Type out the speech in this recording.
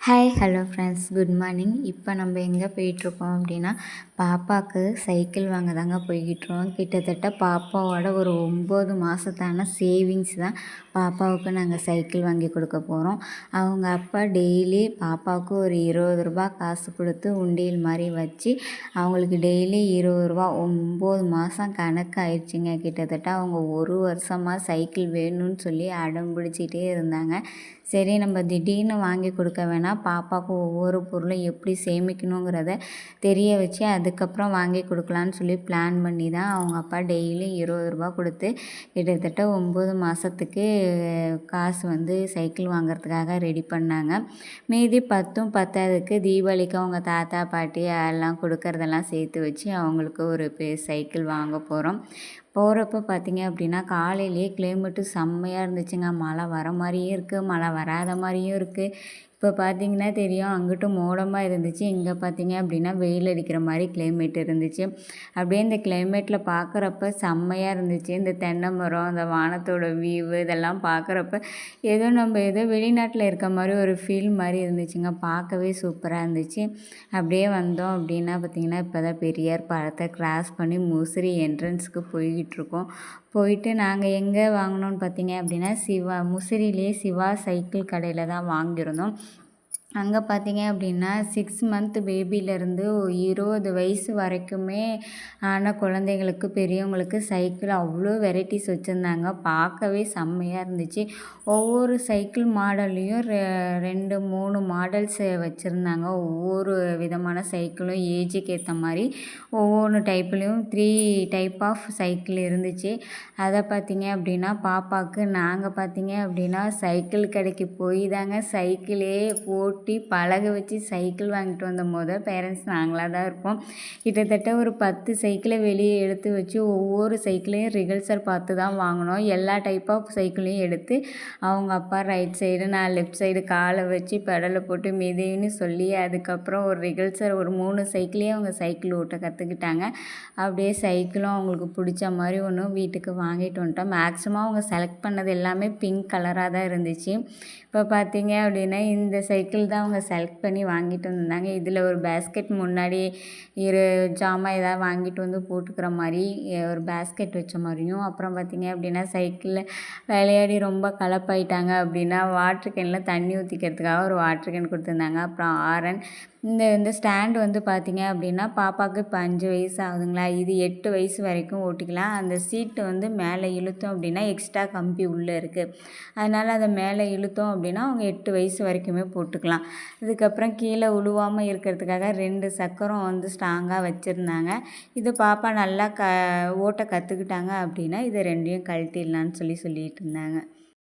Hi hello friends good morning இப்போ நம்ம எங்கே போயிட்டுருக்கோம் அப்படின்னா பாப்பாவுக்கு சைக்கிள் வாங்க தாங்க போய்கிட்டுருவோம் கிட்டத்தட்ட பாப்பாவோட ஒரு ஒம்பது மாதத்தான சேவிங்ஸ் தான் பாப்பாவுக்கு நாங்கள் சைக்கிள் வாங்கி கொடுக்க போகிறோம் அவங்க அப்பா டெய்லி பாப்பாவுக்கு ஒரு இருபது ரூபா காசு கொடுத்து உண்டியல் மாதிரி வச்சு அவங்களுக்கு டெய்லி இருபது ரூபா ஒம்பது மாதம் கணக்கு ஆயிடுச்சுங்க. கிட்டத்தட்ட அவங்க ஒரு வருஷமாக சைக்கிள் வேணும்னு சொல்லி அடம் பிடிச்சிட்டே இருந்தாங்க. சரி நம்ம திடீர்னு வாங்கி கொடுக்க வேணாம். பாப்பாவுக்கு ஒவ்வொரு பொருளும் எப்படி சேமிக்கணுங்கிறத தெரிய வச்சு அது அதுக்கப்புறம் வாங்கி கொடுக்கலான்னு சொல்லி பிளான் பண்ணி தான் அவங்க அப்பா டெய்லி இருபது ரூபா கொடுத்து கிட்டத்தட்ட ஒம்பது மாதத்துக்கு காசு வந்து சைக்கிள் வாங்குறதுக்காக ரெடி பண்ணாங்க. மீதி பத்தும் பத்தாவதுக்கு தீபாவளிக்கு அவங்க தாத்தா பாட்டி எல்லாம் கொடுக்கறதெல்லாம் சேர்த்து வச்சு அவங்களுக்கு ஒரு பே சைக்கிள் வாங்க போகிறோம் போகிறப்ப பார்த்தீங்க அப்படின்னா காலையிலேயே கிளைமேட்டு செம்மையாக இருந்துச்சுங்க. மழை வர மாதிரியும் இருக்குது மழை வராத மாதிரியும் இருக்குது இப்போ பார்த்தீங்கன்னா தெரியும் அங்கிட்டு மோடமாக இருந்துச்சு. இங்கே பார்த்தீங்க அப்படின்னா வெயில் அடிக்கிற மாதிரி கிளைமேட் இருந்துச்சு. அப்படியே இந்த கிளைமேட்டில் பார்க்குறப்ப செம்மையாக இருந்துச்சு. இந்த தென்னை மரம் அந்த வானத்தோட வியூவு இதெல்லாம் பார்க்குறப்ப ஏதோ நம்ம ஏதோ வெளிநாட்டில் இருக்க மாதிரி ஒரு ஃபீல் மாதிரி இருந்துச்சுங்க. பார்க்கவே சூப்பராக இருந்துச்சு. அப்படியே வந்தோம் அப்படின்னா பார்த்திங்கன்னா இப்போ தான் பெரியார் பழத்தை கிராஸ் பண்ணி முசிறி என்ட்ரன்ஸுக்கு போய்கிட்டுருக்கோம் போயிட்டு நாங்கள் எங்கே வாங்கினோன்னு பார்த்தீங்க அப்படின்னா சிவா முசிறிலேயே சிவா சைக்கிள் கடையில் தான் வாங்கியிருந்தோம். அங்கே பார்த்தீங்க அப்படின்னா சிக்ஸ் மந்த் பேபிலேருந்து இருபது வயசு வரைக்குமே ஆன குழந்தைங்களுக்கு பெரியவங்களுக்கு சைக்கிள் அவ்வளோ வெரைட்டிஸ் வச்சுருந்தாங்க. பார்க்கவே செம்மையாக இருந்துச்சு. ஒவ்வொரு சைக்கிள் மாடல்லையும் ரெ ரெண்டு மூணு மாடல்ஸ் வச்சுருந்தாங்க. ஒவ்வொரு விதமான சைக்கிளும் ஏஜுக்கு ஏற்ற மாதிரி ஒவ்வொன்று டைப்லேயும் த்ரீ டைப் ஆஃப் சைக்கிள் இருந்துச்சு. அதை பார்த்தீங்க அப்படின்னா பாப்பாவுக்கு நாங்கள் பார்த்தீங்க அப்படின்னா சைக்கிள் கடைக்கு போய் தாங்க சைக்கிளே போட்டு ஓட்டி பழக வச்சு சைக்கிள் வாங்கிட்டு வந்த போது பேரண்ட்ஸ் நாங்களாக தான் இருப்போம். கிட்டத்தட்ட ஒரு பத்து சைக்கிளை வெளியே எடுத்து வச்சு ஒவ்வொரு சைக்கிளையும் ரிகல்சர் பார்த்து தான் வாங்கினோம். எல்லா டைப் ஆஃப் சைக்கிளையும் எடுத்து அவங்க அப்பா ரைட் சைடு நான் லெஃப்ட் சைடு காலை வச்சு பெடலை போட்டு மிதின்னு சொல்லி அதுக்கப்புறம் ஒரு ரிகல்சர் ஒரு மூணு சைக்கிளையும் அவங்க சைக்கிள் ஓட்ட கற்றுக்கிட்டாங்க அப்படியே சைக்கிளும் அவங்களுக்கு பிடிச்ச மாதிரி ஒன்று வீட்டுக்கு வாங்கிட்டு வந்துட்டோம். மேக்ஸிமம் அவங்க செலக்ட் பண்ணது எல்லாமே பிங்க் கலராக தான் இருந்துச்சு. இப்போ பார்த்தீங்க அப்படின்னா இந்த சைக்கிள் தான் அவங்க செலக்ட் பண்ணி வாங்கிட்டு வந்திருந்தாங்க இதில் ஒரு பேஸ்கெட் முன்னாடி இரு ஜாமான் ஏதாவது வாங்கிட்டு வந்து போட்டுக்கிற மாதிரி ஒரு பேஸ்கெட் வச்ச மாதிரியும் அப்புறம் பார்த்திங்க அப்படின்னா சைக்கிளில் விளையாடி ரொம்ப கலப்பாயிட்டாங்க அப்படின்னா வாட்ரு கேனில் தண்ணி ஊற்றிக்கிறதுக்காக ஒரு வாட்ரு கேன் கொடுத்துருந்தாங்க. அப்புறம் ஆரன் இந்த இந்த ஸ்டாண்டு வந்து பார்த்திங்க அப்படின்னா பாப்பாவுக்கு இப்போ அஞ்சு வயசு ஆகுதுங்களா? இது எட்டு வயசு வரைக்கும் ஓட்டிக்கலாம். அந்த சீட்டு வந்து மேலே இழுத்தோம் அப்படின்னா எக்ஸ்ட்ரா கம்பி உள்ளே இருக்குது அதனால் அதை மேலே இழுத்தோம் அப்படின்னா அவங்க எட்டு வயசு வரைக்குமே போட்டுக்கலாம். இதுக்கப்புறம் கீழே உழுவாமல் இருக்கிறதுக்காக ரெண்டு சக்கரம் வந்து ஸ்ட்ராங்காக வச்சுருந்தாங்க. இது பாப்பா நல்லா க ஓட்ட கற்றுக்கிட்டாங்க அப்படின்னா இதை ரெண்டையும் கழட்டிடலான்னு சொல்லி சொல்லிகிட்டு இருந்தாங்க.